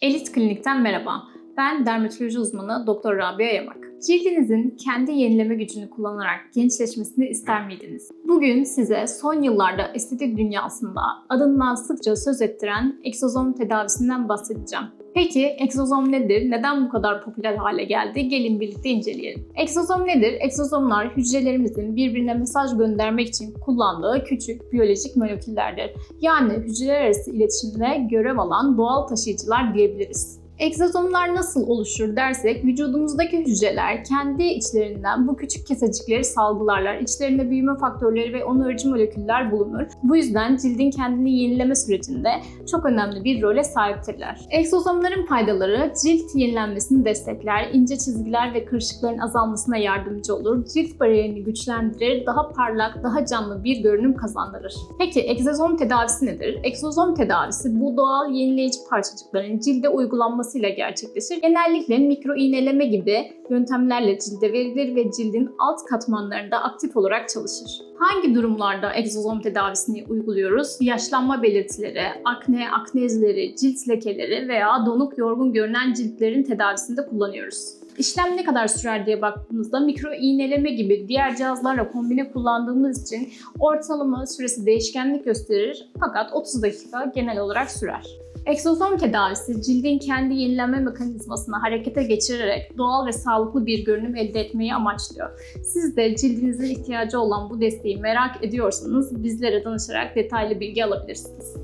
Elit Klinik'ten merhaba. Ben dermatoloji uzmanı Doktor Rabia Yamak. Cildinizin kendi yenileme gücünü kullanarak gençleşmesini ister miydiniz? Bugün size son yıllarda estetik dünyasında adından sıkça söz ettiren egzozom tedavisinden bahsedeceğim. Peki egzozom nedir? Neden bu kadar popüler hale geldi? Gelin birlikte inceleyelim. Egzozom nedir? Egzozomlar hücrelerimizin birbirine mesaj göndermek için kullandığı küçük biyolojik moleküllerdir. Yani hücreler arası iletişimde görev alan doğal taşıyıcılar diyebiliriz. Egzozomlar nasıl oluşur dersek vücudumuzdaki hücreler kendi içlerinden bu küçük kesecikleri salgılarlar. İçlerinde büyüme faktörleri ve onarıcı moleküller bulunur. Bu yüzden cildin kendini yenileme sürecinde çok önemli bir role sahiptirler. Egzozomların faydaları cilt yenilenmesini destekler, ince çizgiler ve kırışıkların azalmasına yardımcı olur, cilt bariyerini güçlendirir, daha parlak, daha canlı bir görünüm kazandırır. Peki egzozom tedavisi nedir? Egzozom tedavisi bu doğal yenileyici parçacıkların cilde uygulanması ile gerçekleşir. Genellikle mikro iğneleme gibi yöntemlerle cilde verilir ve cildin alt katmanlarında aktif olarak çalışır. Hangi durumlarda egzozom tedavisini uyguluyoruz? Yaşlanma belirtileri, akne, akne izleri, cilt lekeleri veya donuk yorgun görünen ciltlerin tedavisinde kullanıyoruz. İşlem ne kadar sürer diye baktığımızda mikro iğneleme gibi diğer cihazlarla kombine kullandığımız için ortalama süresi değişkenlik gösterir fakat 30 dakika genel olarak sürer. Egzozom tedavisi cildin kendi yenilenme mekanizmasını harekete geçirerek doğal ve sağlıklı bir görünüm elde etmeyi amaçlıyor. Siz de cildinizin ihtiyacı olan bu desteği merak ediyorsanız bizlere danışarak detaylı bilgi alabilirsiniz.